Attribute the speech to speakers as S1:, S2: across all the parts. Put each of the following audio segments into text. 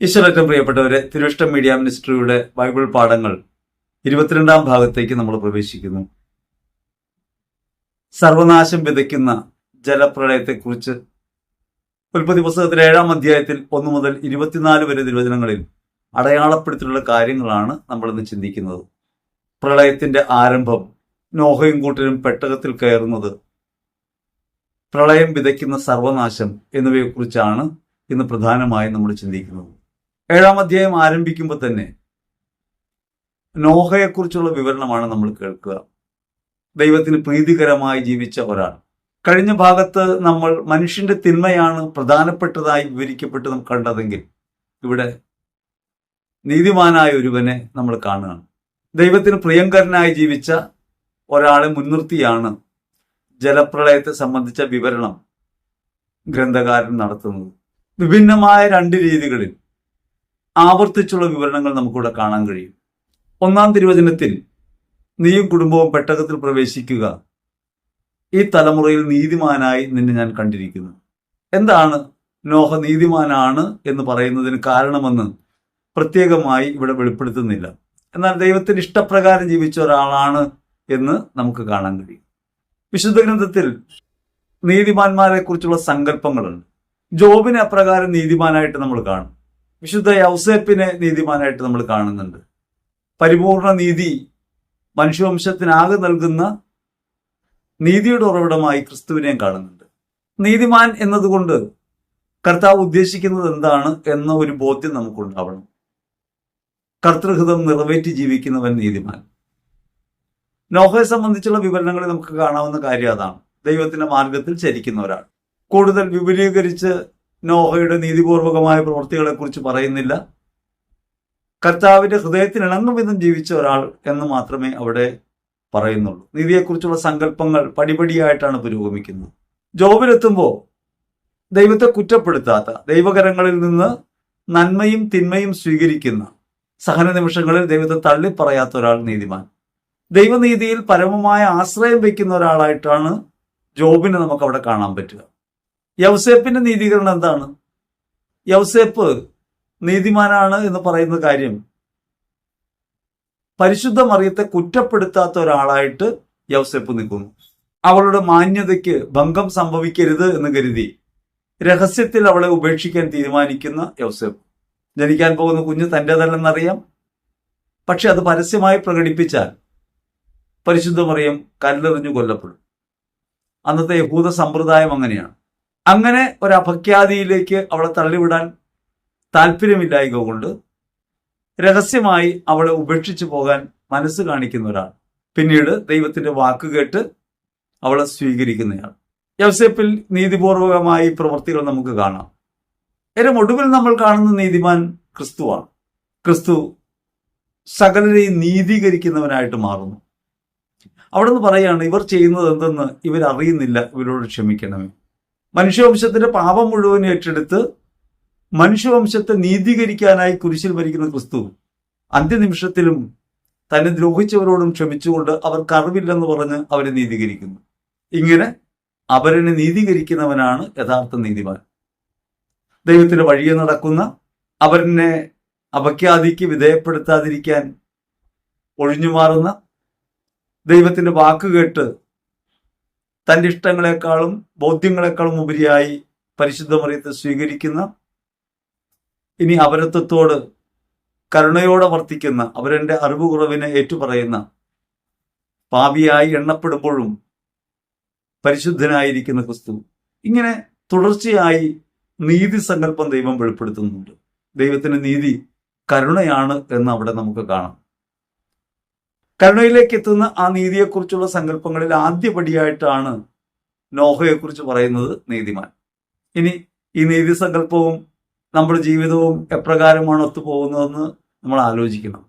S1: ഈശ്വരറ്റം പ്രിയപ്പെട്ടവരെ തിരുവിഷ്ടം media മിനിസ്ട്രിയുടെ Bible പാഠങ്ങൾ ഇരുപത്തിരണ്ടാം ഭാഗത്തേക്ക് നമ്മൾ പ്രവേശിക്കുന്നു. സർവനാശം വിതയ്ക്കുന്ന ജലപ്രളയത്തെക്കുറിച്ച് ഉൽപ്പത്തി പുസ്തകത്തിലെ ഏഴാം അധ്യായത്തിൽ ഒന്ന് മുതൽ ഇരുപത്തിനാല് വരെ തിരുവചനങ്ങളിൽ അടയാളപ്പെടുത്തിയിട്ടുള്ള കാര്യങ്ങളാണ് നമ്മൾ ഇന്ന് ചിന്തിക്കുന്നത്. പ്രളയത്തിന്റെ ആരംഭം നോഹയും കൂട്ടരും പെട്ടകത്തിൽ കയറുന്നത് പ്രളയം വിതയ്ക്കുന്ന സർവനാശം എന്നിവയെക്കുറിച്ചാണ് ഇന്ന് പ്രധാനമായും നമ്മൾ ചിന്തിക്കുന്നത്. ഏഴാം അധ്യായം ആരംഭിക്കുമ്പോൾ തന്നെ നോഹയെക്കുറിച്ചുള്ള വിവരണമാണ് നമ്മൾ കേൾക്കുക. ദൈവത്തിന് പ്രീതികരമായി ജീവിച്ച ഒരാൾ. കഴിഞ്ഞ ഭാഗത്ത് നമ്മൾ മനുഷ്യന്റെ തിന്മയാണ് പ്രധാനപ്പെട്ടതായി വിവരിക്കപ്പെട്ട് നാം കണ്ടതെങ്കിൽ ഇവിടെ നീതിമാനായ ഒരുവനെ നമ്മൾ കാണുകയാണ്. ദൈവത്തിന് പ്രിയങ്കരനായി ജീവിച്ച ഒരാളെ മുൻനിർത്തിയാണ് ജലപ്രളയത്തെ സംബന്ധിച്ച വിവരണം ഗ്രന്ഥകാരൻ നടത്തുന്നത്. വിഭിന്നമായ രണ്ട് രീതികളിൽ ആവർത്തിച്ചുള്ള വിവരണങ്ങൾ നമുക്കിവിടെ കാണാൻ കഴിയും. ഒന്നാം തിരുവചനത്തിൽ നീയും കുടുംബവും പെട്ടകത്തിൽ പ്രവേശിക്കുക. ഈ തലമുറയിൽ നീതിമാനായി നിന്നെ ഞാൻ കണ്ടിരിക്കുന്നു. എന്താണ് നോഹ നീതിമാനാണ് എന്ന് പറയുന്നതിന് കാരണമെന്ന് പ്രത്യേകമായി ഇവിടെ വെളിപ്പെടുത്തുന്നില്ല. എന്നാൽ ദൈവത്തിന് ഇഷ്ടപ്രകാരം ജീവിച്ച ഒരാളാണ് എന്ന് നമുക്ക് കാണാൻ കഴിയും. വിശുദ്ധ ഗ്രന്ഥത്തിൽ നീതിമാന്മാരെ കുറിച്ചുള്ള സങ്കല്പങ്ങളുണ്ട്. ജോബിനെ അപ്രകാരം നീതിമാനായിട്ട് നമ്മൾ കാണും. വിശുദ്ധ യൗസേപ്പിനെ നീതിമാനായിട്ട് നമ്മൾ കാണുന്നുണ്ട്. പരിപൂർണ നീതി മനുഷ്യവംശത്തിനാകെ നൽകുന്ന നീതിയുടെ ഉറവിടമായി ക്രിസ്തുവിനെയും കാണുന്നുണ്ട്. നീതിമാൻ എന്നതുകൊണ്ട് കർത്താവ് ഉദ്ദേശിക്കുന്നത് എന്താണ് എന്ന ഒരു ബോധ്യം നമുക്കുണ്ടാവണം. കർത്തൃഹൃതം നിറവേറ്റി ജീവിക്കുന്നവൻ നീതിമാൻ. നോഹയെ സംബന്ധിച്ചുള്ള വിവരണങ്ങളിൽ നമുക്ക് കാണാവുന്ന കാര്യം അതാണ്. ദൈവത്തിന്റെ മാർഗത്തിൽ ചരിക്കുന്ന ഒരാൾ കൂടുതൽ വിപുലീകരിച്ച് നോഹയുടെ നീതിപൂർവകമായ പ്രവൃത്തികളെക്കുറിച്ച് പറയുന്നില്ല. കർത്താവിന്റെ ഹൃദയത്തിന് ഇണങ്ങും വിധം ജീവിച്ച ഒരാൾ എന്ന് മാത്രമേ അവിടെ പറയുന്നുള്ളൂ. നീതിയെക്കുറിച്ചുള്ള സങ്കല്പങ്ങൾ പടിപടിയായിട്ടാണ് പുരോഗമിക്കുന്നത്. ജോബിലെത്തുമ്പോൾ ദൈവത്തെ കുറ്റപ്പെടുത്താത്ത ദൈവകരങ്ങളിൽ നിന്ന് നന്മയും തിന്മയും സ്വീകരിക്കുന്ന സഹന നിമിഷങ്ങളിൽ ദൈവത്തെ തള്ളിപ്പറയാത്ത ഒരാൾ നീതിമാൻ. ദൈവനീതിയിൽ പരമമായ ആശ്രയം വയ്ക്കുന്ന ഒരാളായിട്ടാണ് ജോബിനെ നമുക്ക് അവിടെ കാണാൻ പറ്റുക. യൗസേപ്പിന്റെ നീതീകരണം എന്താണ്? യൗസേപ്പ് നീതിമാനാണ് എന്ന് പറയുന്ന കാര്യം പരിശുദ്ധ മറിയത്തെ കുറ്റപ്പെടുത്താത്ത ഒരാളായിട്ട് യൗസേപ്പ് നിൽക്കുന്നു. അവളുടെ മാന്യതയ്ക്ക് ഭംഗം സംഭവിക്കരുത് എന്ന് കരുതി രഹസ്യത്തിൽ അവളെ ഉപേക്ഷിക്കാൻ തീരുമാനിക്കുന്ന യൗസേപ്പ്. ജനിക്കാൻ പോകുന്ന കുഞ്ഞ് തന്റെതല്ലെന്നറിയാം. പക്ഷെ അത് പരസ്യമായി പ്രകടിപ്പിച്ചാൽ പരിശുദ്ധമറിയം കല്ലെറിഞ്ഞു കൊല്ലപ്പെടും. അന്നത്തെ യഹൂദ സമ്പ്രദായം അങ്ങനെയാണ്. അങ്ങനെ ഒരു അപഖ്യാതിയിലേക്ക് അവളെ തള്ളിവിടാൻ താല്പര്യമില്ലായക കൊണ്ട് രഹസ്യമായി അവളെ ഉപേക്ഷിച്ചു പോകാൻ മനസ്സ് കാണിക്കുന്ന ഒരാൾ. പിന്നീട് ദൈവത്തിന്റെ വാക്ക് കേട്ട് അവളെ സ്വീകരിക്കുന്നയാൾ. യവസേപ്പിൽ നീതിപൂർവകമായി പ്രവൃത്തികൾ നമുക്ക് കാണാം. ഏറ്റവും ഒടുവിൽ നമ്മൾ കാണുന്ന നീതിമാൻ ക്രിസ്തുവാണ്. ക്രിസ്തു സകലരെയും നീതീകരിക്കുന്നവനായിട്ട് മാറുന്നു. അവിടെ നിന്ന് പറയാണ് ഇവർ ചെയ്യുന്നത് എന്തെന്ന് ഇവരറിയുന്നില്ല ഇവരോട് ക്ഷമിക്കണമേ. മനുഷ്യവംശത്തിന്റെ പാപം മുഴുവൻ ഏറ്റെടുത്ത് മനുഷ്യവംശത്തെ നീതീകരിക്കാനായി കുരിശിൽ മരിക്കുന്ന ക്രിസ്തു അന്ത്യനിമിഷത്തിലും തന്നെ ദ്രോഹിച്ചവരോടും ക്ഷമിച്ചുകൊണ്ട് അവർക്ക് അറിവില്ലെന്ന് പറഞ്ഞ് അവരെ നീതീകരിക്കുന്നു. ഇങ്ങനെ അവരനെ നീതീകരിക്കുന്നവനാണ് യഥാർത്ഥ നീതിമാൻ. ദൈവത്തിന്റെ വഴിയെ നടക്കുന്ന അവരനെ അപഖ്യാതിക്ക് വിധേയപ്പെടുത്താതിരിക്കാൻ ഒഴിഞ്ഞുമാറുന്ന ദൈവത്തിന്റെ വാക്ക് തന്റെ ഇഷ്ടങ്ങളെക്കാളും ബോധ്യങ്ങളെക്കാളും ഉപരിയായി പരിശുദ്ധ മറിയത്തെ സ്വീകരിക്കുന്ന ഇനി അപരത്വത്തോട് കരുണയോടെ വർത്തിക്കുന്ന അവരെ അറിവ് കുറവിനെ ഏറ്റുപറയുന്ന പാപിയായി എണ്ണപ്പെടുമ്പോഴും പരിശുദ്ധനായിരിക്കുന്ന ക്രിസ്തു. ഇങ്ങനെ തുടർച്ചയായി നീതി സങ്കല്പം ദൈവം വെളിപ്പെടുത്തുന്നുണ്ട്. ദൈവത്തിന്റെ നീതി കരുണയാണ് എന്ന് അവിടെ നമുക്ക് കാണാം. കരുണയിലേക്ക് എത്തുന്ന ആ നീതിയെക്കുറിച്ചുള്ള സങ്കല്പങ്ങളിൽ ആദ്യപടിയായിട്ടാണ് നോഹയെക്കുറിച്ച് പറയുന്നത് നീതിമാൻ. ഇനി ഈ നീതി സങ്കല്പവും നമ്മുടെ ജീവിതവും എപ്രകാരമാണ് ഒത്തുപോകുന്നതെന്ന് നമ്മൾ ആലോചിക്കണം.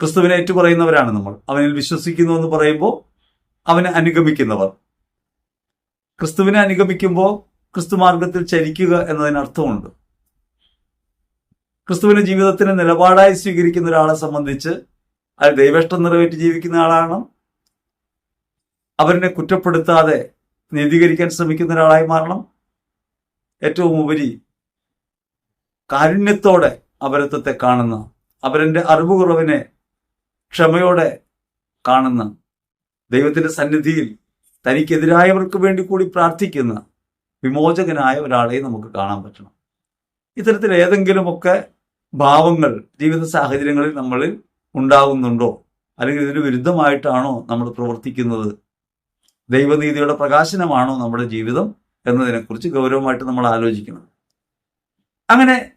S1: ക്രിസ്തുവിനെ ഏറ്റുപറയുന്നവരാണ് നമ്മൾ. അവനിൽ വിശ്വസിക്കുന്നു എന്ന് പറയുമ്പോൾ അവനെ അനുഗമിക്കുന്നവർ. ക്രിസ്തുവിനെ അനുഗമിക്കുമ്പോൾ ക്രിസ്തു മാർഗത്തിൽ ചരിക്കുക എന്നതിനർത്ഥമുണ്ട്. ക്രിസ്തുവിന്റെ ക്രിസ്തുവിനെ ജീവിതത്തിന് നിലപാടായി സ്വീകരിക്കുന്ന ഒരാളെ സംബന്ധിച്ച് അയാൾ ദൈവഷ്ടം നിറവേറ്റി ജീവിക്കുന്ന ആളാണോ അവരിനെ കുറ്റപ്പെടുത്താതെ നീതീകരിക്കാൻ ശ്രമിക്കുന്ന ഒരാളായി മാറണം. ഏറ്റവും ഉപരി കാരുണ്യത്തോടെ അപരത്വത്തെ കാണുന്ന അവരന്റെ അറിവ് കുറവിനെ ക്ഷമയോടെ കാണുന്ന ദൈവത്തിന്റെ സന്നിധിയിൽ തനിക്കെതിരായവർക്ക് വേണ്ടി കൂടി പ്രാർത്ഥിക്കുന്ന വിമോചകനായ ഒരാളെ നമുക്ക് കാണാൻ പറ്റണം. ഇത്തരത്തിൽ ഏതെങ്കിലുമൊക്കെ ഭാവങ്ങൾ ജീവിത സാഹചര്യങ്ങളിൽ നമ്മളിൽ ഉണ്ടാകുന്നുണ്ടോ അല്ലെങ്കിൽ ഇതിന് വിരുദ്ധമായിട്ടാണോ നമ്മൾ പ്രവർത്തിക്കുന്നത്? ദൈവനീതിയുടെ പ്രകാശനമാണോ നമ്മുടെ ജീവിതം എന്നതിനെക്കുറിച്ച് ഗൗരവമായിട്ട് നമ്മൾ ആലോചിക്കണം. അങ്ങനെ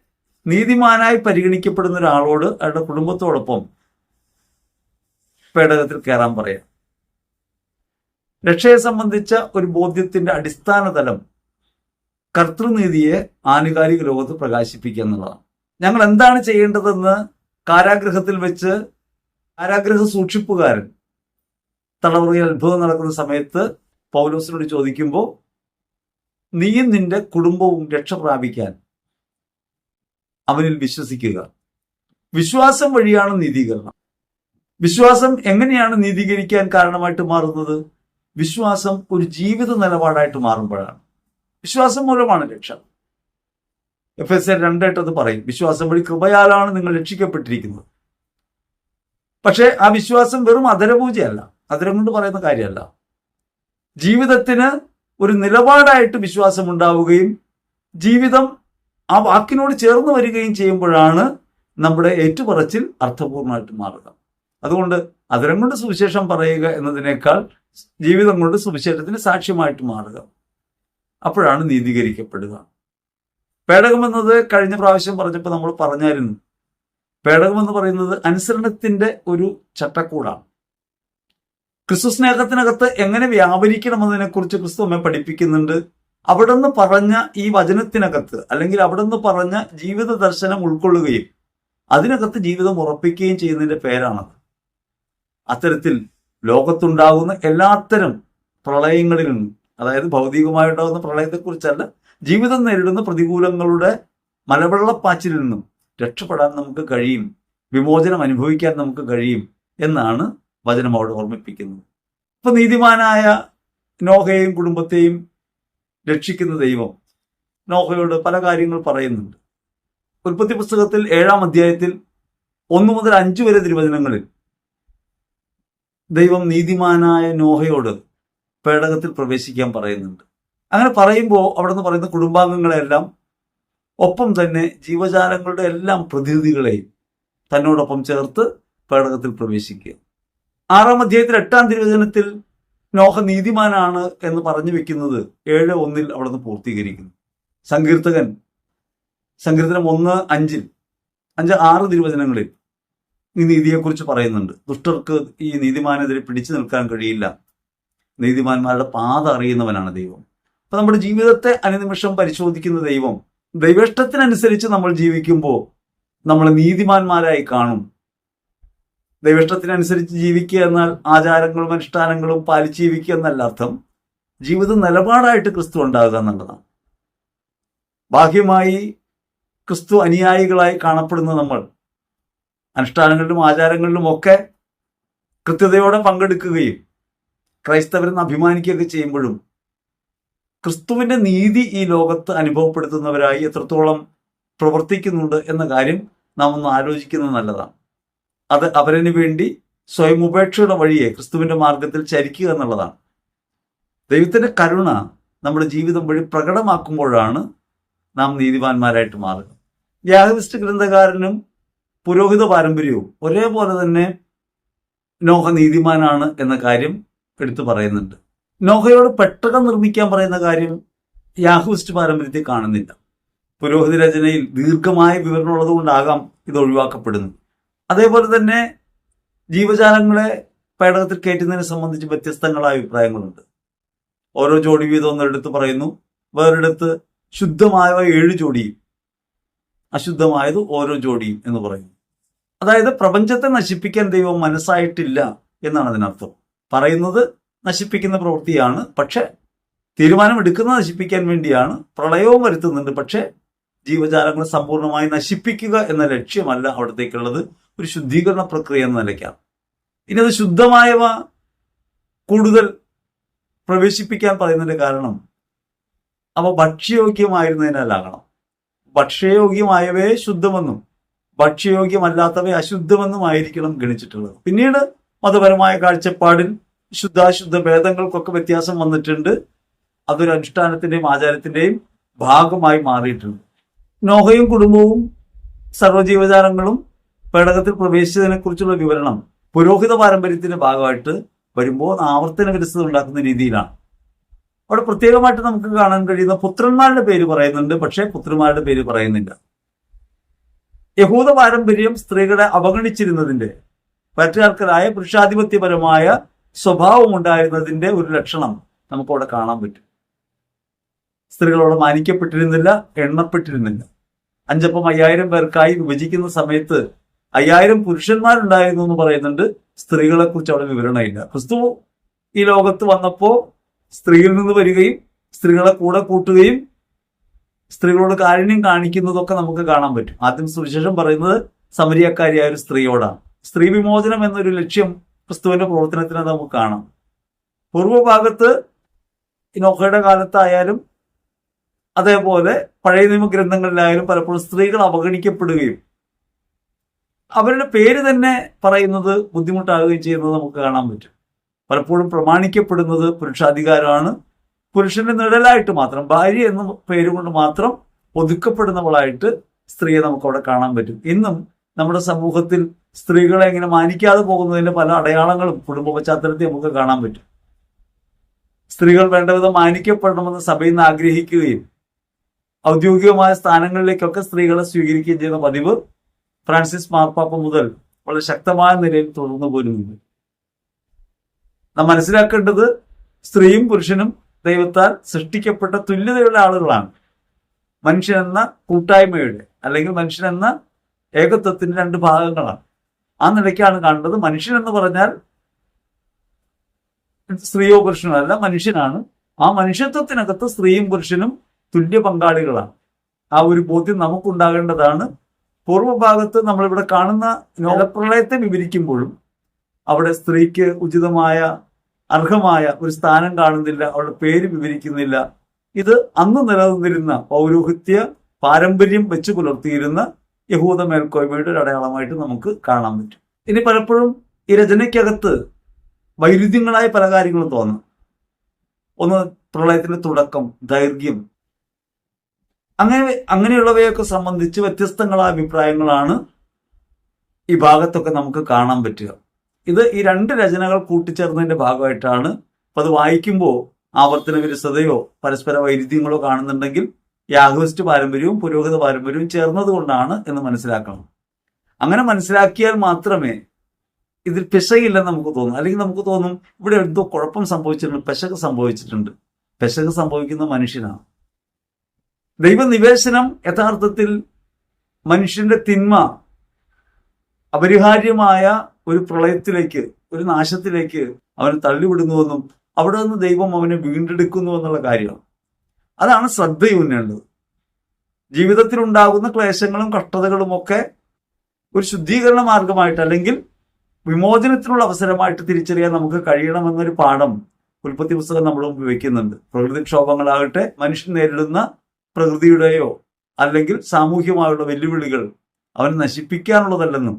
S1: നീതിമാനായി പരിഗണിക്കപ്പെടുന്ന ഒരാളോട് അയാളുടെ കുടുംബത്തോടൊപ്പം പേടകത്തിൽ കയറാൻ പറയാം. രക്ഷയെ സംബന്ധിച്ച ഒരു ബോധ്യത്തിന്റെ അടിസ്ഥാന തലം കർത്തൃനീതിയെ ആനുകാലിക ലോകത്ത് പ്രകാശിപ്പിക്കുക എന്നുള്ളതാണ്. ഞങ്ങൾ എന്താണ് ചെയ്യേണ്ടതെന്ന് കാരാഗ്രഹത്തിൽ വെച്ച് കാരാഗ്രഹ സൂക്ഷിപ്പുകാരൻ തളവറയിൽ അത്ഭുതം നടക്കുന്ന സമയത്ത് പൗലോസിനോട് ചോദിക്കുമ്പോൾ നീയും നിന്റെ കുടുംബവും രക്ഷ പ്രാപിക്കാൻ അവനിൽ വിശ്വസിക്കുക. വിശ്വാസം വഴിയാണ് നീതീകരണം. വിശ്വാസം എങ്ങനെയാണ് നീതീകരിക്കാൻ കാരണമായിട്ട് മാറുന്നത്? വിശ്വാസം ഒരു ജീവിത നിലപാടായിട്ട് മാറുമ്പോഴാണ്. വിശ്വാസം മൂലമാണ് രക്ഷ. എഫ് എസ് എ രണ്ടായിട്ട് അത് പറയും വിശ്വാസം വഴി കൃപയാലാണ് നിങ്ങൾ രക്ഷിക്കപ്പെട്ടിരിക്കുന്നത്. പക്ഷേ ആ വിശ്വാസം വെറും അതരപൂജയല്ല അതരം കൊണ്ട് പറയുന്ന കാര്യമല്ല. ജീവിതത്തിന് ഒരു നിലപാടായിട്ട് വിശ്വാസം ഉണ്ടാവുകയും ജീവിതം ആ വാക്കിനോട് ചേർന്ന് വരികയും ചെയ്യുമ്പോഴാണ് നമ്മുടെ ഏറ്റുപറച്ചിൽ അർത്ഥപൂർണമായിട്ട് മാറുക. അതുകൊണ്ട് അതരം കൊണ്ട് സുവിശേഷം പറയുക എന്നതിനേക്കാൾ ജീവിതം കൊണ്ട് സുവിശേഷത്തിന് സാക്ഷ്യമായിട്ട് മാറുക. അപ്പോഴാണ് നീതീകരിക്കപ്പെടുക. പേടകം എന്നത് കഴിഞ്ഞ പ്രാവശ്യം പറഞ്ഞപ്പോൾ നമ്മൾ പറഞ്ഞായിരുന്നു. പേടകം എന്ന് പറയുന്നത് അനുസരണത്തിന്റെ ഒരു ചട്ടക്കൂടാണ്. ക്രിസ്തു സ്നേഹത്തിനകത്ത് എങ്ങനെ വ്യാപരിക്കണമെന്നതിനെ കുറിച്ച് ക്രിസ്തു അമ്മ പഠിപ്പിക്കുന്നുണ്ട്. അവിടെ നിന്ന് പറഞ്ഞ ഈ വചനത്തിനകത്ത് അല്ലെങ്കിൽ അവിടെ നിന്ന് പറഞ്ഞ ജീവിത ദർശനം ഉൾക്കൊള്ളുകയും അതിനകത്ത് ജീവിതം ഉറപ്പിക്കുകയും ചെയ്യുന്നതിന്റെ പേരാണത്. അത്തരത്തിൽ ലോകത്തുണ്ടാകുന്ന എല്ലാത്തരം പ്രളയങ്ങളിൽ നിന്നും അതായത് ഭൗതികമായി ഉണ്ടാകുന്ന പ്രളയത്തെക്കുറിച്ചല്ല ജീവിതം നേരിടുന്ന പ്രതികൂലങ്ങളുടെ മലവെള്ളപ്പാച്ചിൽ നിന്നും രക്ഷപ്പെടാൻ നമുക്ക് കഴിയും. വിമോചനം അനുഭവിക്കാൻ നമുക്ക് കഴിയും എന്നാണ് വചനം അവിടെ ഓർമ്മിപ്പിക്കുന്നത്. ഇപ്പൊ നീതിമാനായ നോഹയെയും കുടുംബത്തെയും രക്ഷിക്കുന്ന ദൈവം നോഹയോട് പല കാര്യങ്ങൾ പറയുന്നുണ്ട്. ഉൽപ്പത്തി പുസ്തകത്തിൽ ഏഴാം അധ്യായത്തിൽ ഒന്നു മുതൽ അഞ്ചു വരെ തിരുവചനങ്ങളിൽ ദൈവം നീതിമാനായ നോഹയോട് പേടകത്തിൽ പ്രവേശിക്കാൻ പറയുന്നുണ്ട്. അങ്ങനെ പറയുമ്പോൾ അവിടെ നിന്ന് പറയുന്ന കുടുംബാംഗങ്ങളെല്ലാം ഒപ്പം തന്നെ ജീവജാലങ്ങളുടെ എല്ലാം പ്രതിനിധികളെയും തന്നോടൊപ്പം ചേർത്ത് പേടകത്തിൽ പ്രവേശിക്കുക. ആറാം അധ്യായത്തിൽ എട്ടാം തിരുവചനത്തിൽ നോഹ നീതിമാനാണ് എന്ന് പറഞ്ഞു വെക്കുന്നത് ഏഴ് ഒന്നിൽ അവിടെ നിന്ന് പൂർത്തീകരിക്കുന്നു. സങ്കീർത്തകൻ സങ്കീർത്തനം ഒന്ന് അഞ്ചിൽ അഞ്ച് ആറ് തിരുവചനങ്ങളിൽ ഈ നീതിയെക്കുറിച്ച് പറയുന്നുണ്ട്. ദുഷ്ടർക്ക് ഈ നീതിമാനെതിരെ പിടിച്ചു നിൽക്കാൻ കഴിയില്ല. നീതിമാന്മാരുടെ പാത അറിയുന്നവനാണ് ദൈവം. അപ്പൊ നമ്മുടെ ജീവിതത്തെ അനുനിമിഷം പരിശോധിക്കുന്ന ദൈവം ദൈവേഷ്ടത്തിനനുസരിച്ച് നമ്മൾ ജീവിക്കുമ്പോൾ നമ്മൾ നീതിമാന്മാരായി കാണും. ദൈവേഷ്ടത്തിനനുസരിച്ച് ജീവിക്കുക എന്നാൽ ആചാരങ്ങളും അനുഷ്ഠാനങ്ങളും പാലിച്ച് ജീവിക്കുക എന്നല്ല അർത്ഥം. ജീവിത നിലപാടായിട്ട് ക്രിസ്തു ഉണ്ടാകുക എന്നുള്ളതാണ്. ബാഹ്യമായി ക്രിസ്തു അനുയായികളായി കാണപ്പെടുന്ന നമ്മൾ അനുഷ്ഠാനങ്ങളിലും ആചാരങ്ങളിലും ഒക്കെ കൃത്യതയോടെ പങ്കെടുക്കുകയും ക്രൈസ്തവരെന്ന് അഭിമാനിക്കുകയൊക്കെ ചെയ്യുമ്പോഴും ക്രിസ്തുവിന്റെ നീതി ഈ ലോകത്ത് അനുഭവപ്പെടുത്തുന്നവരായി എത്രത്തോളം പ്രവർത്തിക്കുന്നുണ്ട് എന്ന കാര്യം നാം ഒന്ന് ആലോചിക്കുന്നത് നല്ലതാണ്. അത് അവരന് വേണ്ടി സ്വയം ഉപേക്ഷയുടെ വഴിയെ ക്രിസ്തുവിന്റെ മാർഗത്തിൽ ചരിക്കുക എന്നുള്ളതാണ്. ദൈവത്തിന്റെ കരുണ നമ്മുടെ ജീവിതം വഴി പ്രകടമാക്കുമ്പോഴാണ് നാം നീതിമാന്മാരായിട്ട് മാറുക. യാഹവിസ്റ്റ് ഗ്രന്ഥകാരനും പുരോഹിത പാരമ്പര്യവും ഒരേപോലെ തന്നെ നോഹ നീതിമാനാണ് എന്ന കാര്യം എടുത്തു പറയുന്നുണ്ട്. നോഹയോട് പെട്ടകം നിർമ്മിക്കാൻ പറയുന്ന കാര്യം യാഹൂസ്റ്റ് പാരമ്പര്യത്തിൽ കാണുന്നില്ല. പുരോഹിത രചനയിൽ ദീർഘമായ വിവരണമുള്ളത് കൊണ്ടാകാം ഇത് ഒഴിവാക്കപ്പെടുന്നത്. അതേപോലെ തന്നെ ജീവജാലങ്ങളെ പേടകത്തിൽ കയറ്റുന്നതിനെ സംബന്ധിച്ച് വ്യത്യസ്തങ്ങളായ അഭിപ്രായങ്ങളുണ്ട്. ഓരോ ജോഡി വീതം ഒന്നിടത്ത് പറയുന്നു വേറൊരിടത്ത് ശുദ്ധമായവ ഏഴ് ജോഡിയും അശുദ്ധമായത് ഓരോ ജോഡിയും എന്ന് പറയുന്നു. അതായത് പ്രപഞ്ചത്തെ നശിപ്പിക്കാൻ ദൈവം മനസ്സായിട്ടില്ല എന്നാണ് അതിനർത്ഥം. പറയുന്നത് നശിപ്പിക്കുന്ന പ്രവൃത്തിയാണ്. പക്ഷെ തീരുമാനമെടുക്കുന്നത് നശിപ്പിക്കാൻ വേണ്ടിയാണ്. പ്രളയവും വരുത്തുന്നുണ്ട്. പക്ഷെ ജീവജാലങ്ങളെ സമ്പൂർണമായി നശിപ്പിക്കുക എന്ന ലക്ഷ്യമല്ല അവിടത്തേക്കുള്ളത്. ഒരു ശുദ്ധീകരണ പ്രക്രിയ എന്ന നിലയ്ക്കാണ്. ഇനി അത് ശുദ്ധമായവ കൂടുതൽ പ്രവേശിപ്പിക്കാൻ പറയുന്നതിന്റെ കാരണം അവ ഭക്ഷ്യയോഗ്യമായിരുന്നതിനാലാകണം ഭക്ഷ്യയോഗ്യമായവയെ ശുദ്ധമെന്നും ഭക്ഷ്യയോഗ്യമല്ലാത്തവയെ അശുദ്ധമെന്നും ആയിരിക്കണം ഗണിച്ചിട്ടുള്ളത്. പിന്നീട് മതപരമായ കാഴ്ചപ്പാടിൽ ശുദ്ധാശുദ്ധ ഭേദങ്ങൾക്കൊക്കെ വ്യത്യാസം വന്നിട്ടുണ്ട്. അതൊരു അനുഷ്ഠാനത്തിന്റെയും ആചാരത്തിന്റെയും ഭാഗമായി മാറിയിട്ടുണ്ട്. നോഹയും കുടുംബവും സർവജീവജാലങ്ങളും പേടകത്തിൽ പ്രവേശിച്ചതിനെ കുറിച്ചുള്ള വിവരണം പുരോഹിത പാരമ്പര്യത്തിന്റെ ഭാഗമായിട്ട് വരുമ്പോൾ ആവർത്തന വിരസത ഉണ്ടാക്കുന്ന രീതിയിലാണ്. അവിടെ പ്രത്യേകമായിട്ട് നമുക്ക് കാണാൻ കഴിയുന്ന പുത്രന്മാരുടെ പേര് പറയുന്നുണ്ട് പക്ഷേ പുത്രന്മാരുടെ പേര് പറയുന്നില്ല. യഹൂദ പാരമ്പര്യം സ്ത്രീകളെ അവഗണിച്ചിരുന്നതിന്റെ പറ്റുകാർക്കരായ പുരുഷാധിപത്യപരമായ സ്വഭാവം ഉണ്ടായിരുന്നതിന്റെ ഒരു ലക്ഷണം നമുക്കവിടെ കാണാൻ പറ്റും. സ്ത്രീകളോട് മാനിക്കപ്പെട്ടിരുന്നില്ല എണ്ണപ്പെട്ടിരുന്നില്ല. അഞ്ചപ്പം അയ്യായിരം പേർക്കായി വിഭജിക്കുന്ന സമയത്ത് അയ്യായിരം പുരുഷന്മാരുണ്ടായിരുന്നു എന്ന് പറയുന്നുണ്ട്. സ്ത്രീകളെ കുറിച്ച് അവിടെ വിവരണമില്ല ക്രിസ്തു ഈ ലോകത്ത് വന്നപ്പോൾ സ്ത്രീയിൽ നിന്ന് വരികയും സ്ത്രീകളെ കൂടെ കൂട്ടുകയും സ്ത്രീകളോട് കാരുണ്യം കാണിക്കുന്നതൊക്കെ നമുക്ക് കാണാൻ പറ്റും. ആദ്യം സുവിശേഷം പറയുന്നത് സമരിയക്കാരിയായ ഒരു സ്ത്രീയോടാണ്. സ്ത്രീ വിമോചനം എന്നൊരു ലക്ഷ്യം ക്രിസ്തുവിന്റെ പ്രവർത്തനത്തിന് നമുക്ക് കാണാം. പൂർവഭാഗത്ത് ഈ നോഹയുടെ കാലത്തായാലും അതേപോലെ പഴയ നിയമ ഗ്രന്ഥങ്ങളിലായാലും പലപ്പോഴും സ്ത്രീകൾ അവഗണിക്കപ്പെടുകയും അവരുടെ പേര് തന്നെ പറയുന്നത് ബുദ്ധിമുട്ടാകുകയും ചെയ്യുന്നത് നമുക്ക് കാണാൻ പറ്റും. പലപ്പോഴും പ്രമാണിക്കപ്പെടുന്നത് പുരുഷാധികാരമാണ്. പുരുഷന്റെ നിഴലായിട്ട് മാത്രം ഭാര്യ എന്ന പേര് കൊണ്ട് മാത്രം ഒതുക്കപ്പെടുന്നവളായിട്ട് സ്ത്രീയെ നമുക്ക് അവിടെ കാണാൻ പറ്റും. ഇന്നും നമ്മുടെ സമൂഹത്തിൽ സ്ത്രീകളെ ഇങ്ങനെ മാനിക്കാതെ പോകുന്നതിന്റെ പല അടയാളങ്ങളും കുടുംബ പശ്ചാത്തലത്തിൽ നമുക്ക് കാണാൻ പറ്റും. സ്ത്രീകൾ വേണ്ടവിധം മാനിക്കപ്പെടണമെന്ന് സഭയിൽ നിന്ന് ആഗ്രഹിക്കുകയും ഔദ്യോഗികമായ സ്ഥാനങ്ങളിലേക്കൊക്കെ സ്ത്രീകളെ സ്വീകരിക്കുകയും ചെയ്യുന്ന പതിവ് ഫ്രാൻസിസ് മാർപ്പാപ്പ മുതൽ വളരെ ശക്തമായ നിലയിൽ തുടർന്നു പോരുന്നുണ്ട്. നാം മനസ്സിലാക്കേണ്ടത് സ്ത്രീയും പുരുഷനും ദൈവത്താൽ സൃഷ്ടിക്കപ്പെട്ട തുല്യതയുള്ള ആളുകളാണ്. മനുഷ്യനെന്ന കൂട്ടായ്മയുടെ അല്ലെങ്കിൽ മനുഷ്യനെന്ന ഏകത്വത്തിന്റെ രണ്ട് ഭാഗങ്ങളാണ്. ആ നിലയ്ക്കാണ് കാണേണ്ടത്. മനുഷ്യൻ എന്ന് പറഞ്ഞാൽ സ്ത്രീയോ പുരുഷനോ അല്ല മനുഷ്യനാണ്. ആ മനുഷ്യത്വത്തിനകത്ത് സ്ത്രീയും പുരുഷനും തുല്യ പങ്കാളികളാണ്. ആ ഒരു ബോധ്യം നമുക്കുണ്ടാകേണ്ടതാണ്. പൂർവഭാഗത്ത് നമ്മളിവിടെ കാണുന്ന ലോകപ്രളയത്തെ വിവരിക്കുമ്പോഴും അവിടെ സ്ത്രീക്ക് ഉചിതമായ അർഹമായ ഒരു സ്ഥാനം കാണുന്നില്ല അവളുടെ പേര് വിവരിക്കുന്നില്ല. ഇത് അന്ന് നിലനിന്നിരുന്ന പൗരോഹിത്യ പാരമ്പര്യം വെച്ച് പുലർത്തിയിരുന്ന യഹൂദ മേൽക്കോയ്മയുടെ ഒരു അടയാളമായിട്ട് നമുക്ക് കാണാൻ പറ്റും. ഇനി പലപ്പോഴും ഈ രചനയ്ക്കകത്ത് വൈരുദ്ധ്യങ്ങളായ പല കാര്യങ്ങളും തോന്നും. ഒന്ന് പ്രളയത്തിന്റെ തുടക്കം ദൈർഘ്യം. അങ്ങനെ അങ്ങനെയുള്ളവയൊക്കെ സംബന്ധിച്ച് വ്യത്യസ്തങ്ങളായ അഭിപ്രായങ്ങളാണ് ഈ ഭാഗത്തൊക്കെ നമുക്ക് കാണാൻ പറ്റുക. ഇത് ഈ രണ്ട് രചനകൾ കൂട്ടിച്ചേർന്നതിന്റെ ഭാഗമായിട്ടാണ്. അപ്പൊ അത് വായിക്കുമ്പോൾ ആവർത്തന വിരസതയോ പരസ്പര വൈരുദ്ധ്യങ്ങളോ കാണുന്നുണ്ടെങ്കിൽ യാഗവിസ്റ്റ് പാരമ്പര്യവും പുരോഹിത പാരമ്പര്യവും ചേർന്നത് കൊണ്ടാണ് എന്ന് മനസ്സിലാക്കണം. അങ്ങനെ മനസ്സിലാക്കിയാൽ മാത്രമേ ഇതിൽ പിശകില്ലെന്ന് നമുക്ക് തോന്നും. അല്ലെങ്കിൽ നമുക്ക് തോന്നും ഇവിടെ എന്തോ കുഴപ്പം സംഭവിച്ചിട്ടുണ്ട് പെശക് സംഭവിച്ചിട്ടുണ്ട്. പെശക് സംഭവിക്കുന്ന മനുഷ്യനാണ്. ദൈവനിവേശനം യഥാർത്ഥത്തിൽ മനുഷ്യന്റെ തിന്മ അപരിഹാര്യമായ ഒരു പ്രളയത്തിലേക്ക് ഒരു നാശത്തിലേക്ക് അവനെ തള്ളിവിടുന്നുവെന്നും അവിടെ നിന്ന് ദൈവം അവനെ വീണ്ടെടുക്കുന്നു എന്നുള്ള കാര്യമാണ്. അതാണ് ശ്രദ്ധയൂന്നേണ്ടത്. ജീവിതത്തിൽ ഉണ്ടാകുന്ന ക്ലേശങ്ങളും കഷ്ടതകളും ഒക്കെ ഒരു ശുദ്ധീകരണ മാർഗമായിട്ട് അല്ലെങ്കിൽ വിമോചനത്തിനുള്ള അവസരമായിട്ട് തിരിച്ചറിയാൻ നമുക്ക് കഴിയണമെന്നൊരു പാഠം ഉൽപ്പത്തി പുസ്തകം നമ്മൾ വയ്ക്കുന്നുണ്ട് പ്രകൃതിക്ഷോഭങ്ങളാകട്ടെ മനുഷ്യൻ നേരിടുന്ന പ്രകൃതിയുടെയോ അല്ലെങ്കിൽ സാമൂഹ്യമായുള്ള വെല്ലുവിളികൾ അവനെ നശിപ്പിക്കാനുള്ളതല്ലെന്നും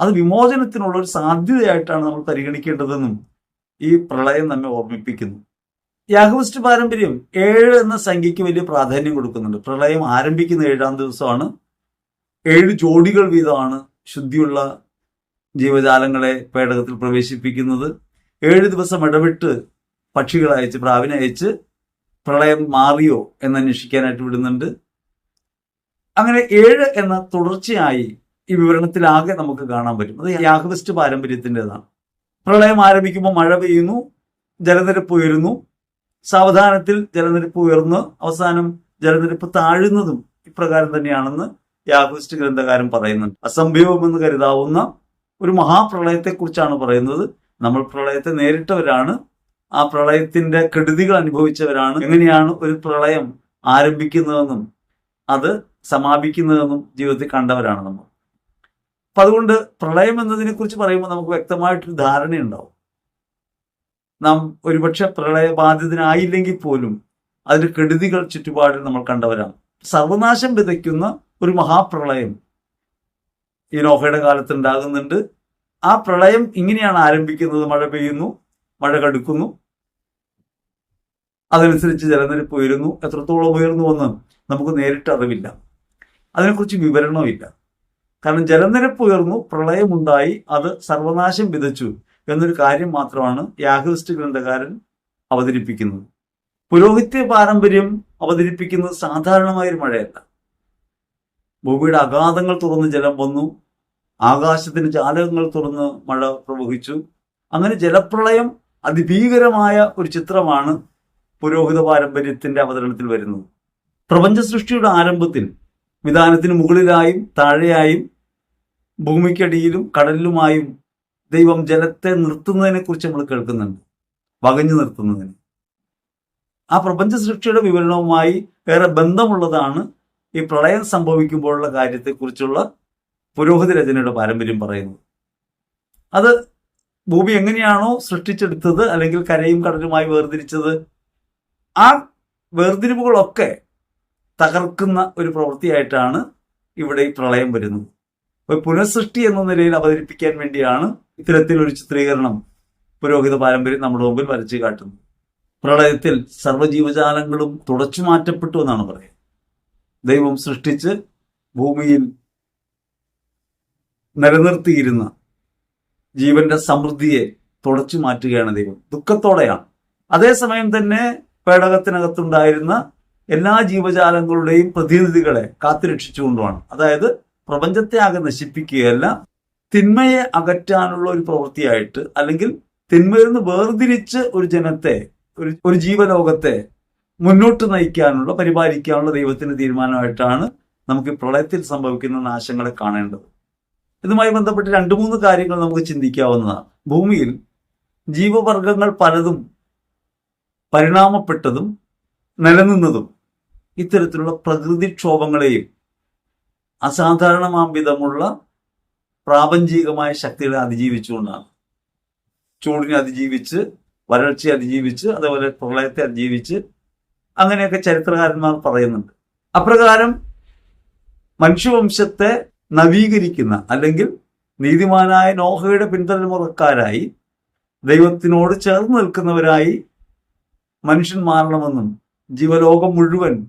S1: അത് വിമോചനത്തിനുള്ള ഒരു സാധ്യതയായിട്ടാണ് നമ്മൾ പരിഗണിക്കേണ്ടതെന്നും ഈ പ്രളയം നമ്മെ ഓർമ്മിപ്പിക്കുന്നു. യാഹുവിസ്റ്റ് പാരമ്പര്യം ഏഴ് എന്ന സംഖ്യയ്ക്ക് വലിയ പ്രാധാന്യം കൊടുക്കുന്നുണ്ട്. പ്രളയം ആരംഭിക്കുന്ന ഏഴാം ദിവസമാണ്. ഏഴ് ജോഡികൾ വീതമാണ് ശുദ്ധിയുള്ള ജീവജാലങ്ങളെ പേടകത്തിൽ പ്രവേശിപ്പിക്കുന്നത്. ഏഴ് ദിവസം ഇടവിട്ട് പക്ഷികളെ അയച്ച് പ്രാവിനെ അയച്ച് പ്രളയം മാറിയോ എന്ന് അന്വേഷിക്കാനായിട്ട് വിടുന്നുണ്ട്. അങ്ങനെ ഏഴ് എന്ന തുടർച്ചയായി ഈ വിവരണത്തിലാകെ നമുക്ക് കാണാൻ പറ്റും. അത് യാഹ്വസ്റ്റ് പാരമ്പര്യത്തിന്റെതാണ്. പ്രളയം ആരംഭിക്കുമ്പോൾ മഴ പെയ്യുന്നു ജലനിരപ്പ് ഉയരുന്നു. സാവധാനത്തിൽ ജലനിരപ്പ് ഉയർന്ന്. അവസാനം ജലനിരപ്പ് താഴുന്നതും ഇപ്രകാരം തന്നെയാണെന്ന് യാഹുസ്റ്റ് ഗ്രന്ഥകാരൻ പറയുന്നുണ്ട്. അസംഭവമെന്ന് കരുതാവുന്ന ഒരു മഹാപ്രളയത്തെക്കുറിച്ചാണ് പറയുന്നത്. നമ്മൾ പ്രളയത്തെ നേരിട്ടവരാണ്. ആ പ്രളയത്തിന്റെ കെടുതികൾ അനുഭവിച്ചവരാണ്. എങ്ങനെയാണ് ഒരു പ്രളയം ആരംഭിക്കുന്നതെന്നും അത് സമാപിക്കുന്നതെന്നും ജീവിതത്തിൽ കണ്ടവരാണ് നമ്മൾ. അപ്പൊ അതുകൊണ്ട് പ്രളയം എന്നതിനെ കുറിച്ച് പറയുമ്പോൾ നമുക്ക് വ്യക്തമായിട്ടൊരു ധാരണയുണ്ടാവും. നാം ഒരുപക്ഷെ പ്രളയബാധിതനായില്ലെങ്കിൽ പോലും അതിന്റെ കെടുതികൾ ചുറ്റുപാടിൽ നമ്മൾ കണ്ടവരാണ്. സർവനാശം വിതയ്ക്കുന്ന ഒരു മഹാപ്രളയം ഈ നോഹയുടെ കാലത്ത് ഉണ്ടാകുന്നുണ്ട്. ആ പ്രളയം ഇങ്ങനെയാണ് ആരംഭിക്കുന്നത്. മഴ പെയ്യുന്നു മഴ കടുക്കുന്നു. അതനുസരിച്ച് ജലനിരപ്പ് ഉയരുന്നു. എത്രത്തോളം ഉയർന്നു എന്ന് നമുക്ക് നേരിട്ട് അറിവില്ല. അതിനെക്കുറിച്ച് വിവരണമില്ല കാരണം ജലനിരപ്പ് ഉയർന്നു പ്രളയമുണ്ടായി അത് സർവനാശം വിതച്ചു. എന്നൊരു കാര്യം മാത്രമാണ് യാഹിസ്റ്റ് ഗ്രന്ഥകാരൻ അവതരിപ്പിക്കുന്നത്. പുരോഹിത്യ പാരമ്പര്യം അവതരിപ്പിക്കുന്നത് സാധാരണമായൊരു മഴയല്ല. ഭൂമിയുടെ അഗാധങ്ങൾ തുറന്ന് ജലം വന്നു ആകാശത്തിന് ജാലകങ്ങൾ തുറന്ന് മഴ പ്രവഹിച്ചു. അങ്ങനെ ജലപ്രളയം അതിഭീകരമായ ഒരു ചിത്രമാണ് പുരോഹിത പാരമ്പര്യത്തിന്റെ അവതരണത്തിൽ വരുന്നത്. പ്രപഞ്ച സൃഷ്ടിയുടെ ആരംഭത്തിൽ വിധാനത്തിന് മുകളിലായും താഴെയായും ഭൂമിക്കടിയിലും കടലിലുമായും ദൈവം ജനത്തെ നിർത്തുന്നതിനെ കുറിച്ച് നമ്മൾ കേൾക്കുന്നുണ്ട്. വകഞ്ഞു നിർത്തുന്നതിന്. ആ പ്രപഞ്ച സൃഷ്ടിയുടെ വിവരണവുമായി ഏറെ ബന്ധമുള്ളതാണ് ഈ പ്രളയം സംഭവിക്കുമ്പോഴുള്ള കാര്യത്തെക്കുറിച്ചുള്ള പുരോഹിത രചനയുടെ പാരമ്പര്യം പറയുന്നത്. അത് ഭൂമി എങ്ങനെയാണോ സൃഷ്ടിച്ചെടുത്തത് അല്ലെങ്കിൽ കരയും കടലുമായി വേർതിരിച്ചത് ആ വേർതിരിവുകളൊക്കെ തകർക്കുന്ന ഒരു പ്രവൃത്തിയായിട്ടാണ് ഇവിടെ ഈ പ്രളയം വരുന്നത്. ഒരു പുനഃസൃഷ്ടി എന്ന നിലയിൽ അവതരിപ്പിക്കാൻ വേണ്ടിയാണ് ഇത്തരത്തിലൊരു ചിത്രീകരണം പുരോഹിത പാരമ്പര്യം നമ്മുടെ മുമ്പിൽ വരച്ചു കാട്ടുന്നു. പ്രളയത്തിൽ സർവജീവജാലങ്ങളും തുടച്ചു മാറ്റപ്പെട്ടു എന്നാണ് പറയുന്നത്. ദൈവം സൃഷ്ടിച്ച് ഭൂമിയിൽ നിലനിർത്തിയിരുന്ന ജീവന്റെ സമൃദ്ധിയെ തുടച്ചു മാറ്റുകയാണ് ദൈവം. ദുഃഖത്തോടെയാണ്. അതേസമയം തന്നെ പേടകത്തിനകത്തുണ്ടായിരുന്ന എല്ലാ ജീവജാലങ്ങളുടെയും പ്രതിനിധികളെ കാത്തുരക്ഷിച്ചുകൊണ്ടുമാണ്. അതായത് പ്രപഞ്ചത്തെ ആകെ നശിപ്പിക്കുകയല്ല തിന്മയെ അകറ്റാനുള്ള ഒരു പ്രവൃത്തിയായിട്ട് അല്ലെങ്കിൽ തിന്മയിൽ നിന്ന് വേർതിരിച്ച് ഒരു ജനത്തെ ഒരു ഒരു ജീവലോകത്തെ മുന്നോട്ട് നയിക്കാനുള്ള പരിപാലിക്കാനുള്ള ദൈവത്തിന്റെ തീരുമാനമായിട്ടാണ് നമുക്ക് പ്രളയത്തിൽ സംഭവിക്കുന്ന നാശങ്ങളെ കാണേണ്ടത്. ഇതുമായി ബന്ധപ്പെട്ട് രണ്ട് മൂന്ന് കാര്യങ്ങൾ നമുക്ക് ചിന്തിക്കാവുന്നതാണ് ഭൂമിയിൽ ജീവവർഗങ്ങൾ പലതും പരിണാമപ്പെട്ടതും നിലനിന്നതും ഇത്തരത്തിലുള്ള പ്രകൃതിക്ഷോഭങ്ങളെയും അസാധാരണമാംവിധമുള്ള പ്രാപഞ്ചികമായ ശക്തികളെ അതിജീവിച്ചുകൊണ്ടാണ് ചൂടിനെ അതിജീവിച്ച് വരൾച്ചയെ അതിജീവിച്ച് അതേപോലെ പ്രളയത്തെ അതിജീവിച്ച് അങ്ങനെയൊക്കെ ചരിത്രകാരന്മാർ പറയുന്നുണ്ട്. അപ്രകാരം മനുഷ്യവംശത്തെ നവീകരിക്കുന്ന അല്ലെങ്കിൽ നീതിമാനായ നോഹയുടെ പിന്തലമുറക്കാരായി ദൈവത്തിനോട് ചേർന്ന് നിൽക്കുന്നവരായി മനുഷ്യൻ മാറണമെന്നും ജീവലോകം മുഴുവൻ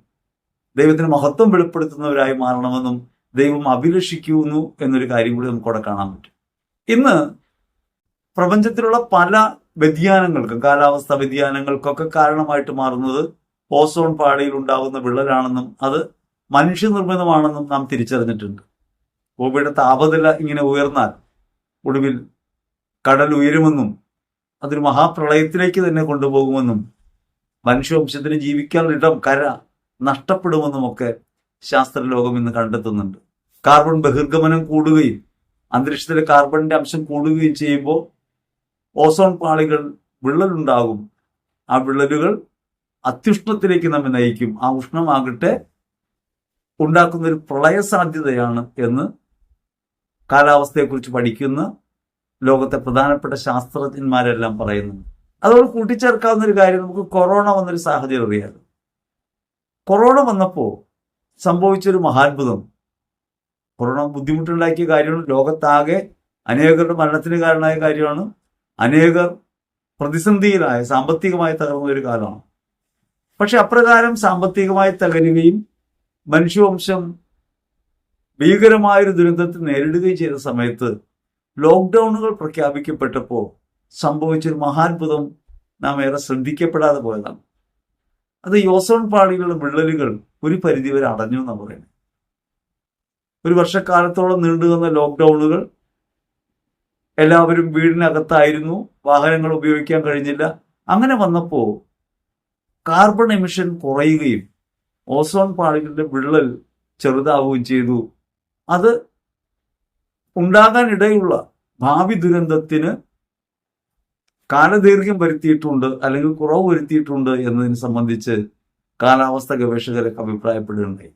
S1: ദൈവത്തിന് മഹത്വം വെളിപ്പെടുത്തുന്നവരായി മാറണമെന്നും ദൈവം അഭിലഷിക്കുന്നു എന്നൊരു കാര്യം കൂടി നമുക്കവിടെ കാണാൻ പറ്റും. ഇന്ന് പ്രപഞ്ചത്തിലുള്ള പല വ്യതിയാനങ്ങൾക്കും കാലാവസ്ഥ വ്യതിയാനങ്ങൾക്കൊക്കെ കാരണമായിട്ട് മാറുന്നത് ഓസോൺ പാളിയിൽ ഉണ്ടാകുന്ന വിള്ളലാണെന്നും അത് മനുഷ്യനിർമ്മിതമാണെന്നും നാം തിരിച്ചറിഞ്ഞിട്ടുണ്ട്. ഭൂമിയുടെ താപനില ഇങ്ങനെ ഉയർന്നാൽ ഒടുവിൽ കടൽ ഉയരുമെന്നും അതൊരു മഹാപ്രളയത്തിലേക്ക് തന്നെ കൊണ്ടുപോകുമെന്നും മനുഷ്യവംശത്തിന് ജീവിക്കാനുള്ള ഇടം കര നഷ്ടപ്പെടുമെന്നുമൊക്കെ ശാസ്ത്രലോകം ഇന്ന് കണ്ടെത്തുന്നുണ്ട്. കാർബൺ ബഹിർഗമനം കൂടുകയും അന്തരീക്ഷത്തിലെ കാർബണിന്റെ അംശം കൂടുകയും ചെയ്യുമ്പോൾ ഓസോൺ പാളികൾ വിള്ളലുണ്ടാകും. ആ വിള്ളലുകൾ അത്യുഷ്ണത്തിലേക്ക് നമ്മെ നയിക്കും. ആ ഉഷ്ണമാകട്ടെ ഉണ്ടാക്കുന്ന ഒരു പ്രളയ സാധ്യതയാണ് എന്ന് കാലാവസ്ഥയെക്കുറിച്ച് പഠിക്കുന്ന ലോകത്തെ പ്രധാനപ്പെട്ട ശാസ്ത്രജ്ഞന്മാരെല്ലാം പറയുന്നുണ്ട്. അതോട് കൂട്ടിച്ചേർക്കാവുന്ന ഒരു കാര്യം നമുക്ക് കൊറോണ വന്നൊരു സാഹചര്യം അറിയാലോ. കൊറോണ വന്നപ്പോൾ സംഭവിച്ചൊരു മഹാത്ഭുതം. കൊറോണ ബുദ്ധിമുട്ടുണ്ടാക്കിയ കാര്യമാണ്. ലോകത്താകെ അനേകരുടെ മരണത്തിന് കാരണമായ കാര്യമാണ്. അനേകർ പ്രതിസന്ധിയിലായ സാമ്പത്തികമായി തകർന്ന ഒരു കാലമാണ്. പക്ഷെ അപ്രകാരം സാമ്പത്തികമായി തകരുകയും മനുഷ്യവംശം ഭീകരമായൊരു ദുരന്തത്തെ നേരിടുകയും ചെയ്ത സമയത്ത് ലോക്ക്ഡൗണുകൾ പ്രഖ്യാപിക്കപ്പെട്ടപ്പോൾ സംഭവിച്ചൊരു മഹാത്ഭുതം നാം ഏറെ ശ്രദ്ധിക്കപ്പെടാതെ പോയതാണ്. അത് യോസോൺ പാളികളുടെ വിള്ളലുകൾ ഒരു പരിധി വരെ അടഞ്ഞു എന്നാണ് പറയുന്നത്. ഒരു വർഷക്കാലത്തോളം നീണ്ടുവന്ന ലോക്ക്ഡൗണുകൾ എല്ലാവരും വീടിനകത്തായിരുന്നു വാഹനങ്ങൾ ഉപയോഗിക്കാൻ കഴിഞ്ഞില്ല. അങ്ങനെ വന്നപ്പോൾ കാർബൺ എമിഷൻ കുറയുകയും ഓസോൺ പാളികളുടെ വിള്ളൽ ചെറുതാവുകയും ചെയ്തു. അത് ഉണ്ടാകാനിടയുള്ള ഭാവി ദുരന്തത്തിന് കാലദൈർഘ്യം വരുത്തിയിട്ടുണ്ട് അല്ലെങ്കിൽ കുറവ് വരുത്തിയിട്ടുണ്ട് എന്നതിനെ സംബന്ധിച്ച് കാലാവസ്ഥ ഗവേഷകരൊക്കെ അഭിപ്രായപ്പെടുകയുണ്ടായി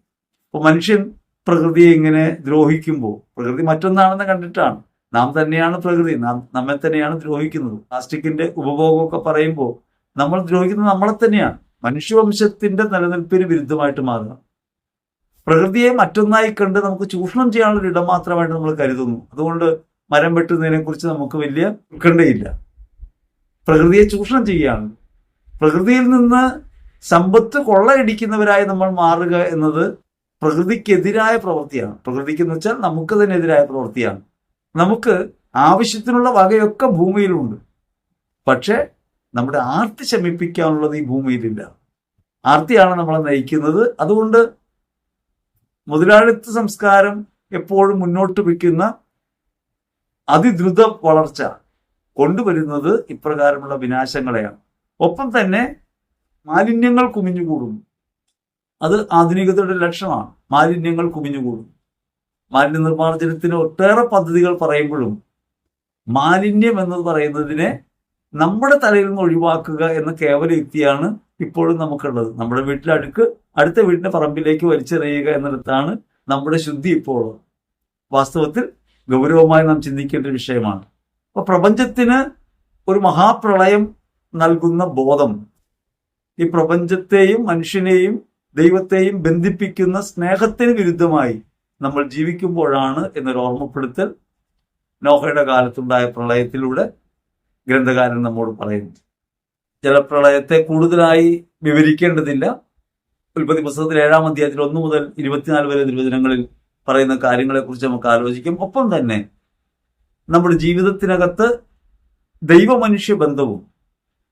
S1: അപ്പോൾ മനുഷ്യൻ പ്രകൃതിയെ ഇങ്ങനെ ദ്രോഹിക്കുമ്പോൾ പ്രകൃതി മറ്റൊന്നാണെന്ന് കണ്ടിട്ടാണ്. നാം തന്നെയാണ് പ്രകൃതി നാം നമ്മെ തന്നെയാണ് ദ്രോഹിക്കുന്നത്. പ്ലാസ്റ്റിക്കിന്റെ ഉപഭോഗമൊക്കെ പറയുമ്പോൾ നമ്മൾ ദ്രോഹിക്കുന്നത് നമ്മളെ തന്നെയാണ്. മനുഷ്യവംശത്തിന്റെ നിലനിൽപ്പിന് വിരുദ്ധമായിട്ട് മാറുക. പ്രകൃതിയെ മറ്റൊന്നായി കണ്ട് നമുക്ക് ചൂഷണം ചെയ്യാനുള്ള ഇടം മാത്രമായിട്ട് നമ്മൾ കരുതുന്നു. അതുകൊണ്ട് മരം വെട്ടുന്നതിനെ കുറിച്ച് നമുക്ക് വലിയ ഉത്കണ്ഠയില്ല. പ്രകൃതിയെ ചൂഷണം ചെയ്യുകയാണ്. പ്രകൃതിയിൽ നിന്ന് സമ്പത്ത് കൊള്ളയടിക്കുന്നവരായി നമ്മൾ മാറുക എന്നത് പ്രകൃതിക്കെതിരായ പ്രവൃത്തിയാണ്. പ്രകൃതിക്ക് എന്ന് വെച്ചാൽ നമുക്ക് തന്നെ എതിരായ പ്രവൃത്തിയാണ്. നമുക്ക് ആവശ്യത്തിനുള്ള വകയൊക്കെ ഭൂമിയിലുണ്ട്. പക്ഷേ നമ്മുടെ ആർത്തി ശമിപ്പിക്കാനുള്ളത് ഈ ഭൂമിയിലില്ല. ആർത്തിയാണ് നമ്മളെ നയിക്കുന്നത്. അതുകൊണ്ട് മുതലാളിത്ത സംസ്കാരം എപ്പോഴും മുന്നോട്ട് വയ്ക്കുന്ന അതിദ്രുത വളർച്ച കൊണ്ടുവരുന്നത് ഇപ്രകാരമുള്ള വിനാശങ്ങളെയാണ്. ഒപ്പം തന്നെ മാലിന്യങ്ങൾ കുമിഞ്ഞുകൂടുന്നു അത് ആധുനികതയുടെ ലക്ഷണമാണ്. മാലിന്യങ്ങൾ കുമിഞ്ഞുകൂടും. മാലിന്യ നിർമ്മാർജനത്തിന് ഒട്ടേറെ പദ്ധതികൾ പറയുമ്പോഴും മാലിന്യം എന്ന് പറയുന്നതിനെ നമ്മുടെ തലയിൽ നിന്ന് ഒഴിവാക്കുക എന്ന കേവല യുക്തിയാണ് ഇപ്പോഴും നമുക്കുള്ളത്. നമ്മുടെ വീട്ടിലെ അടുക്ക് അടുത്ത വീടിന്റെ പറമ്പിലേക്ക് വലിച്ചെറിയുക എന്നിടത്താണ് നമ്മുടെ ശുദ്ധി ഇപ്പോൾ വാസ്തവത്തിൽ ഗൗരവമായി നാം ചിന്തിക്കേണ്ട വിഷയമാണ്. അപ്പൊ പ്രപഞ്ചത്തിന് ഒരു മഹാപ്രളയം നൽകുന്ന ബോധം ഈ പ്രപഞ്ചത്തെയും മനുഷ്യനെയും ദൈവത്തെയും ബന്ധിപ്പിക്കുന്ന സ്നേഹത്തിന് വിരുദ്ധമായി നമ്മൾ ജീവിക്കുമ്പോഴാണ് എന്നൊരു ഓർമ്മപ്പെടുത്തൽ നോഹയുടെ കാലത്തുണ്ടായ പ്രളയത്തിലൂടെ ഗ്രന്ഥകാരൻ നമ്മോട് പറയുന്നു ജലപ്രളയത്തെ കൂടുതലായി വിവരിക്കേണ്ടതില്ല. ഉൽപ്പത്തി പുസ്തകത്തിൽ ഏഴാം അധ്യായത്തിൽ ഒന്ന് മുതൽ ഇരുപത്തിനാല് വരെ നിർവചനങ്ങളിൽ പറയുന്ന കാര്യങ്ങളെക്കുറിച്ച് നമുക്ക് ആലോചിക്കും. ഒപ്പം തന്നെ നമ്മുടെ ജീവിതത്തിനകത്ത് ദൈവമനുഷ്യ ബന്ധവും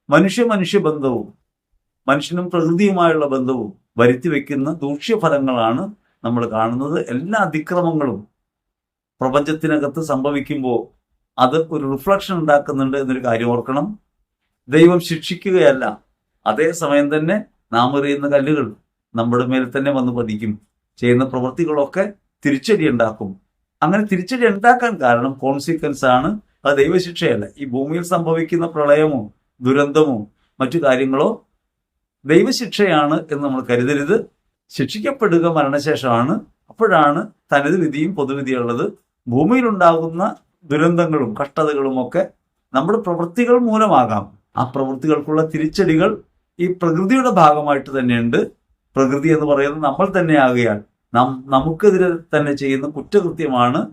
S1: മനുഷ്യ മനുഷ്യ ബന്ധവും മനുഷ്യനും പ്രകൃതിയുമായുള്ള ബന്ധവും വരുത്തി വെക്കുന്ന ദൂഷ്യഫലങ്ങളാണ് നമ്മൾ കാണുന്നത്. എല്ലാ അതിക്രമങ്ങളും പ്രപഞ്ചത്തിനകത്ത് സംഭവിക്കുമ്പോൾ അത് ഒരു റിഫ്ലക്ഷൻ ഉണ്ടാക്കുന്നുണ്ട് എന്നൊരു കാര്യം ഓർക്കണം. ദൈവം ശിക്ഷിക്കുകയല്ല. അതേസമയം തന്നെ നാം എറിയുന്ന കല്ലുകൾ നമ്മുടെ മേൽ തന്നെ വന്ന് പതിക്കും. ചെയ്യുന്ന പ്രവൃത്തികളൊക്കെ തിരിച്ചടി ഉണ്ടാക്കും. അങ്ങനെ തിരിച്ചടി ഉണ്ടാക്കാൻ കാരണം കോൺസിക്വൻസ് ആണ്. അത് ദൈവശിക്ഷയല്ല. ഈ ഭൂമിയിൽ സംഭവിക്കുന്ന പ്രളയമോ ദുരന്തമോ മറ്റു കാര്യങ്ങളോ ദൈവശിക്ഷയാണ് എന്ന് നമ്മൾ കരുതരുത്. ശിക്ഷിക്കപ്പെടുക മരണശേഷമാണ്. അപ്പോഴാണ് തനത് വിധിയും പൊതുവിധിയുള്ളത്. ഭൂമിയിലുണ്ടാകുന്ന ദുരന്തങ്ങളും കഷ്ടതകളും ഒക്കെ നമ്മുടെ പ്രവൃത്തികൾ മൂലമാകാം. ആ പ്രവൃത്തികൾക്കുള്ള തിരിച്ചടികൾ ഈ പ്രകൃതിയുടെ ഭാഗമായിട്ട് തന്നെയുണ്ട്. പ്രകൃതി എന്ന് പറയുന്നത് നമ്മൾ തന്നെ ആകുകയാൽ നാം നമുക്കെതിരെ തന്നെ ചെയ്യുന്ന കുറ്റകൃത്യമാണ്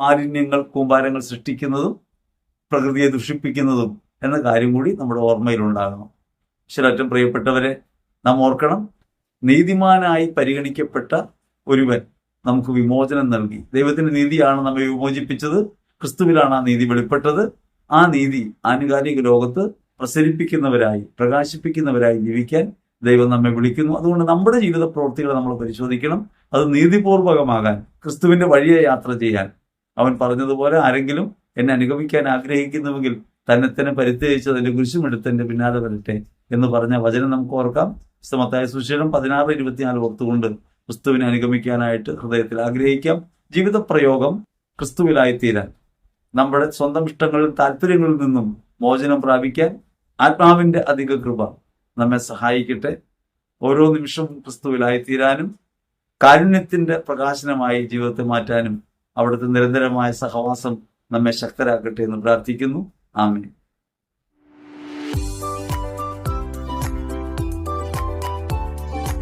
S1: മാലിന്യങ്ങൾ കൂമ്പാരങ്ങൾ സൃഷ്ടിക്കുന്നതും പ്രകൃതിയെ ദുഷിപ്പിക്കുന്നതും എന്ന കാര്യം കൂടി നമ്മുടെ ഓർമ്മയിലുണ്ടാകണം. ഈശ്വരറ്റം പ്രിയപ്പെട്ടവരെ നാം ഓർക്കണം നീതിമാനായി പരിഗണിക്കപ്പെട്ട ഒരുവൻ നമുക്ക് വിമോചനം നൽകി. ദൈവത്തിന്റെ നീതിയാണ് നമ്മെ വിമോചിപ്പിച്ചത്. ക്രിസ്തുവിലാണ് ആ നീതി വെളിപ്പെട്ടത്. ആ നീതി ആനുകാലിക ലോകത്ത് പ്രസരിപ്പിക്കുന്നവരായി പ്രകാശിപ്പിക്കുന്നവരായി ജീവിക്കാൻ ദൈവം നമ്മെ വിളിക്കുന്നു. അതുകൊണ്ട് നമ്മുടെ ജീവിത പ്രവൃത്തികളെ നമ്മൾ പരിശോധിക്കണം. അത് നീതിപൂർവകമാകാൻ ക്രിസ്തുവിന്റെ വഴിയെ യാത്ര ചെയ്യാൻ. അവൻ പറഞ്ഞതുപോലെ ആരെങ്കിലും എന്നെ അനുഗമിക്കാൻ ആഗ്രഹിക്കുന്നുവെങ്കിൽ തന്നെ തന്നെ പരിത്യജിച്ച് അതിന്റെ പിന്നാലെ വരട്ടെ. എന്ന് പറഞ്ഞ വചനം നമുക്ക് ഓർക്കാം. വിശുദ്ധമത്തായ സുശീലം പതിനാറ് ഇരുപത്തിനാല് ഓർത്തുകൊണ്ട് ക്രിസ്തുവിനെ അനുഗമിക്കാനായിട്ട് ഹൃദയത്തിൽ ആഗ്രഹിക്കാം. ജീവിത പ്രയോഗം ക്രിസ്തുവിലായിത്തീരാൻ. നമ്മുടെ സ്വന്തം ഇഷ്ടങ്ങളിൽ താല്പര്യങ്ങളിൽ നിന്നും മോചനം പ്രാപിക്കാൻ ആത്മാവിന്റെ അധിക കൃപ നമ്മെ സഹായിക്കട്ടെ. ഓരോ നിമിഷവും ക്രിസ്തുവിലായിത്തീരാനും കാരുണ്യത്തിന്റെ പ്രകാശനമായി ജീവിതത്തെ മാറ്റാനും അവിടുത്തെ നിരന്തരമായ സഹവാസം നമ്മെ ശക്തരാക്കട്ടെ എന്ന് പ്രാർത്ഥിക്കുന്നു. ആമേ